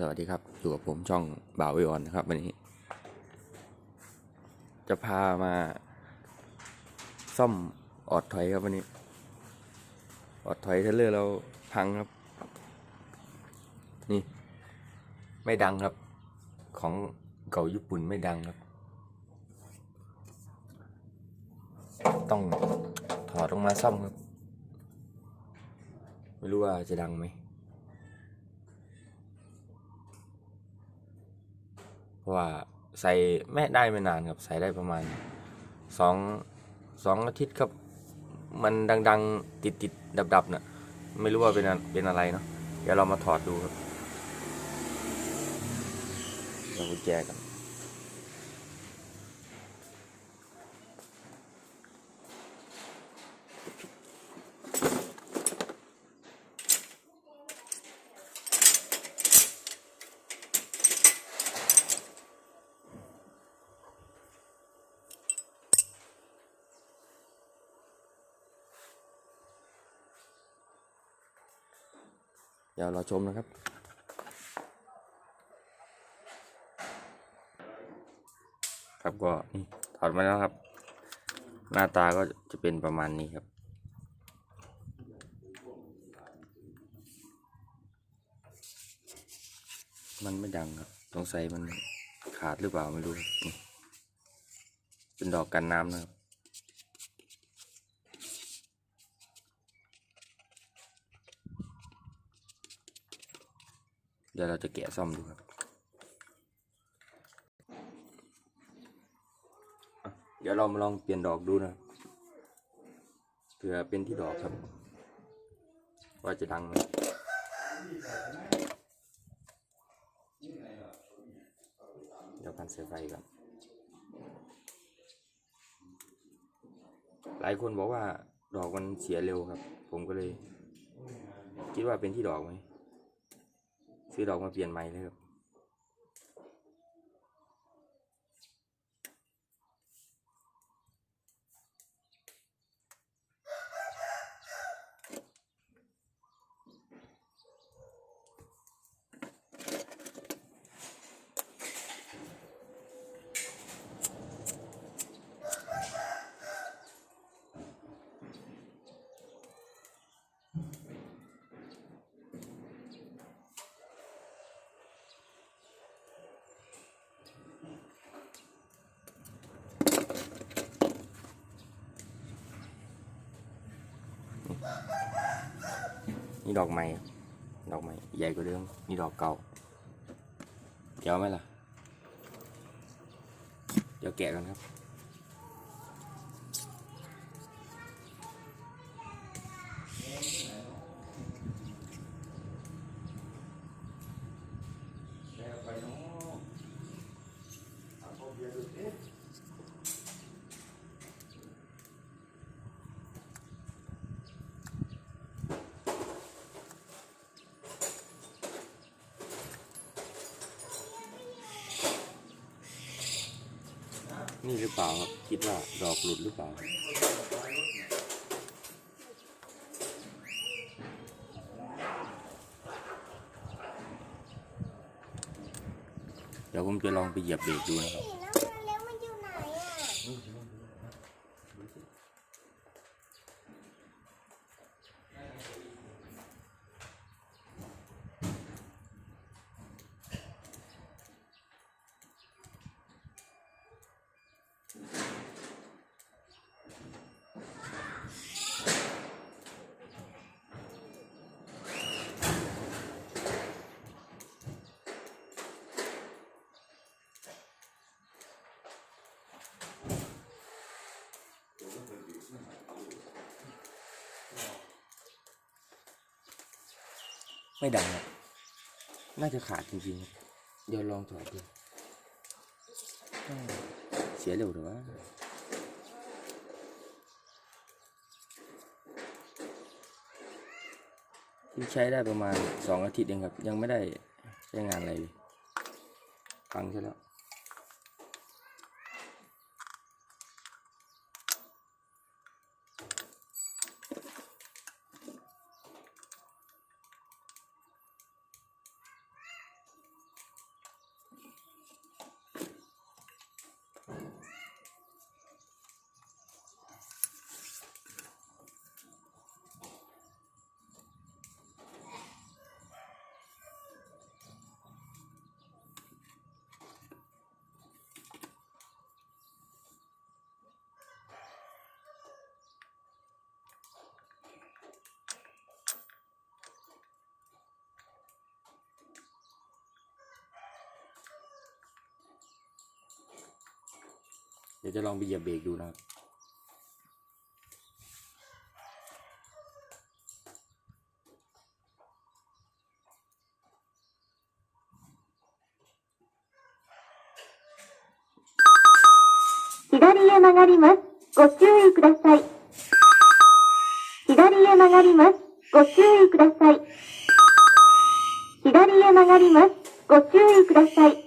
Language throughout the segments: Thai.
สวัสดีครับอยู่กับผมช่องบ่าววิออนนะครับวันนี้ จะพามา ซ่อมออดถอยครับวันนี้ ออดถอยเทรลเลอร์เราพังครับ นี่ ไม่ดังครับ ของเก่าญี่ปุ่นไม่ดังครับ ต้องถอดออกมาซ่อมครับ ไม่รู้ว่าจะดังไหม เพราะ ว่าใส่แม่ได้ไม่นานครับใส่ได้ประมาณสองสองอาทิตย์ครับมันดังๆติดติดดับดับเน่ะไม่รู้ว่าเป็นเป็นอะไรเนาะเดี๋ยวเรามาถอดดูครับเอากุญแจกัน เดี๋ยวเราชมนะครับ ครับก็นี่ถอดมาแล้วครับ หน้าตาก็จะเป็นประมาณนี้ครับ มันไม่ดังครับสงสัยมันขาดหรือเปล่าไม่รู้ครับนี่เป็นดอกกันน้ำนะครับ ดี๋ยวเราจะแกะซ่อมดูครับเดี๋ยวเรามาลองเปลี่ยนดอกดูนะเผื่อเป็นที่ดอกครับ ว่าจะดังไหมเดี๋ยวพันเสายไฟก่อนหลายคนบอกว่าดอกมันเสียเร็วครับ ผมก็เลย คิดว่าเป็นที่ดอกไหม ซื้อดอกมาเปลี่ยนใหม่เลยครับ นี่ดอกใหม่ครับดอกใหม่ ใหญ่กว่าเดิมนี่ดอกเก่าเกี่ยวไหมล่ะเดี๋ยวแกะกันครับ นี่หรือเปล่าครับ คิดว่าดอกหลุดหรือเปล่า เดี๋ยวผมจะลองไปเหยียบเบรกดูนะครับ แล้วมันอยู่ไหนอะ ไม่ดังครับน่าจะขาดจริงๆ เดี๋ยวลองถอดดูเสียเร็วหรือวะที่ใช้ได้ประมาณสองอาทิตย์เองครับ ยังไม่ได้ใช้งานอะไรเลยฟังใช่แล้ว ดี๋ยวจะลองไปเหยียบเบรกดูนะครับ 左へ曲がります。ご注意ください。左へ曲がります。ご注意ください。左へ曲がります。ご注意ください。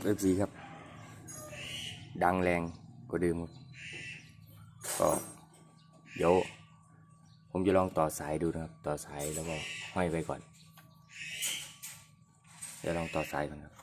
ดังครับ FC ครับ ดังแรงกว่าเดิมครับก็เดี๋ยวผมจะลองต่อสายดูนะครับ ต่อสายแล้วก็ห้อยไว้ก่อนเดี๋ยวลองต่อสายก่อนครับ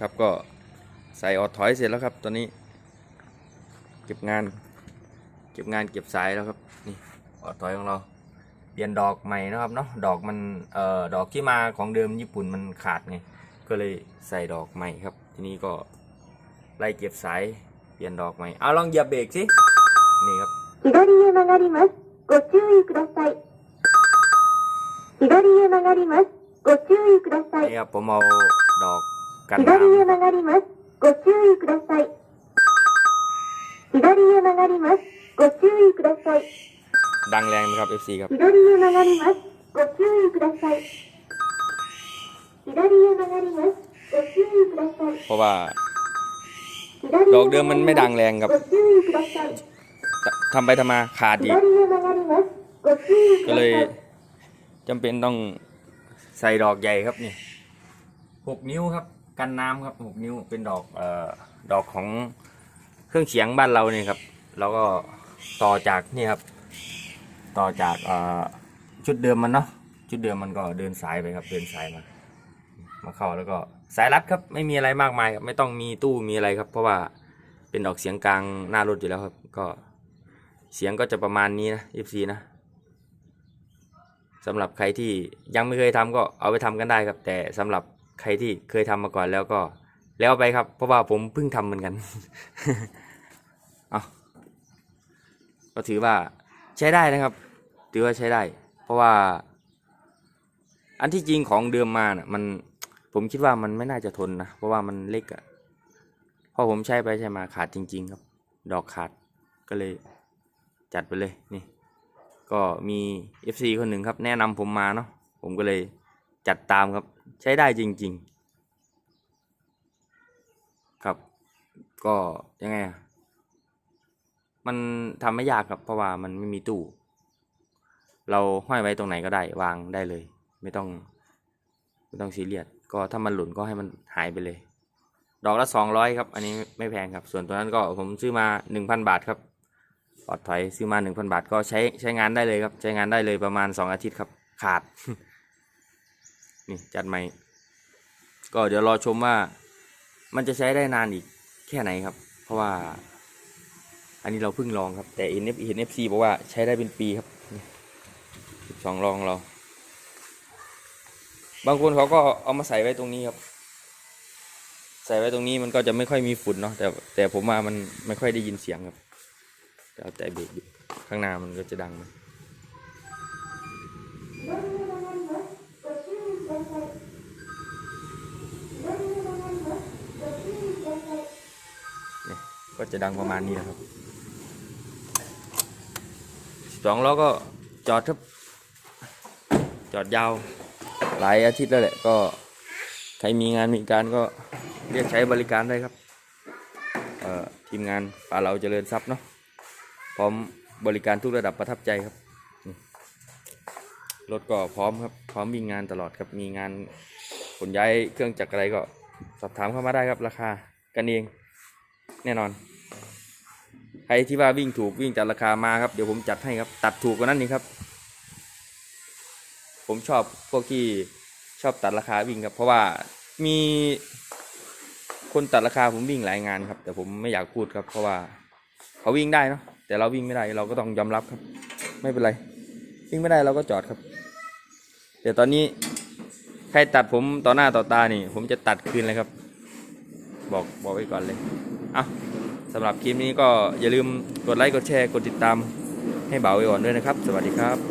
ครับก็ใส่ออดถอยเสร็จแล้วครับ ตอนนี้ เก็บงาน เก็บงานเก็บสายแล้วครับ นี่ออดถอยของเรา เปลี่ยนดอกใหม่นะครับเนาะดอกมันเอ่อดอกที่มาของเดิมญี่ปุ่นมันขาดไงก็เลยใส่ดอกใหม่ครับ ทีนี้ก็ไล่เก็บสายเปลี่ยนดอกใหม่เอาลองเหยียบเบรกสินี่ครับ 左へ曲がります。ご注意ください。左へ曲がります。ご注意ください นี่。ครับผมเอาดอกกัน 左 น้ へ曲がります。ご注意ください。左へ曲がります。ご注意ください。 ำดังแรงไหมครับ FC ครับ 左へ曲がります。ご注意ください。左へ曲がります。ご注意ください。 เพราะว่า 左へ ดอกเดิมมันไม่ดังแรงครับ ご注意ください。 ทำไปทำมาขาด 左 อี へ ก 曲がります。ご注意く ก็ だ เลย さい。 จำเป็นต้องใส่ดอกใหญ่ครับนี่หกนิ้วครับ กันน้ำครับหกนิ้วเป็นดอกเอ่อดอกของเครื่องเสียงบ้านเราเนี่ยครับ แล้วก็ต่อจากนี่ครับ ต่อจากชุดเดิมมันเนาะชุดเดิมมันก็เดินสายไปครับ เดินสายมามาเข้าแล้วก็สายรัดครับไม่มีอะไรมากมายครับไม่ต้องมีตู้มีอะไรครับ เพราะว่าเป็นดอกเสียงกลางหน้ารถอยู่แล้วครับ ก็เสียงก็จะประมาณนี้นะ FC นะสำหรับใครที่ยังไม่เคยทำก็เอาไปทำกันได้ครับ แต่สำหรับใครที่เคยทำมาก่อนแล้วก็แล้วไปครับ เพราะว่าผมเพิ่งทำเหมือนกันเอาก็ถือว่าใช้ได้นะครับ ถือว่าใช้ได้ เพราะว่า อันที่จริงของเดิมมาน่ะ มันผมคิดว่ามันไม่น่าจะทนนะเพราะว่ามันเล็กอะ่ะพอผมใช้ไปใช้มาขาดจริง ๆ ครับ ดอกขาดก็เลยจัดไปเลยนี่ ก็มี FC คนหนึ่งครับ แนะนำผมมาเนาะผมก็เลยจัดตามครับ ใช้ได้จริง ๆ ครับ ก็ยังไงอะมันทำไม่ยากครับเพราะว่ามันไม่มีตู้ เราห้อยไว้ตรงไหนก็ได้วางได้เลย ไม่ต้องไม่ต้องซีเรียสก็ถ้ามันหลุดก็ให้มันหายไปเลย ดอกละสองร้อยครับ อันนี้ไม่แพงครับ ส่วนตัวนั้นก็ผมซื้อมาหนึ่งพันบาทครับปลอดถอยซื้อมาหนึ่งพันบาทก็ใช้ใช้งานได้เลยครับ ใช้งานได้เลยประมาณสองอาทิตย์ครับ ขาด นี่จัดใหม่ ก็เดี๋ยวรอชมว่ามันจะใช้ได้นานอีกแค่ไหนครับ เพราะว่า อันนี้เราเพิ่งลองครับ แต่ NF NFC บอกว่าใช้ได้เป็นปีครับ สองรองเรา บางคนเขาก็เอามาใส่ไว้ตรงนี้ครับ ใส่ไว้ตรงนี้มันก็จะไม่ค่อยมีฝุ่นเนาะแต่แต่ผมมามันไม่ค่อยได้ยินเสียงครับเอาแต่เบรกอยู่ข้างหน้ามันก็จะดังนะก็จะดังประมาณนี้นะครับสองล้อก็จอดครับ จอดยาวหลายอาทิตย์แล้วแหละก็ใครมีงานมีการก็เรียกใช้บริการได้ครับทีมงานป่าเราเจริญทรัพย์เนาะพร้อมบริการทุกระดับประทับใจครับรถก็พร้อมครับพร้อมวิ่งงานตลอดครับมีงานขนย้ายเครื่องจักรอะไรก็สอบถามเข้ามาได้ครับราคากันเองแน่นอนใครที่ว่าวิ่งถูกวิ่งจัดราคามาครับเดี๋ยวผมจัดให้ครับตัดถูกกว่านั้นนี่ครับ ผมชอบพวกที่ชอบตัดราคาวิ่งครับ เพราะว่ามีคนตัดราคาผมวิ่งหลายงานครับ แต่ผมไม่อยากพูดครับ เพราะว่าเขาวิ่งได้เนาะแต่เราวิ่งไม่ได้เราก็ต้องยอมรับครับ ไม่เป็นไร วิ่งไม่ได้เราก็จอดครับ แต่ตอนนี้ใครตัดผมต่อหน้าต่อตานี่ ผมจะตัดคืนเลยครับ บอกบอกไว้ก่อนเลยเอาสำหรับคลิปนี้ก็อย่าลืมกดไลค์กดแชร์กดติดตามให้เบาไว้ก่อนด้วยนะครับ สวัสดีครับ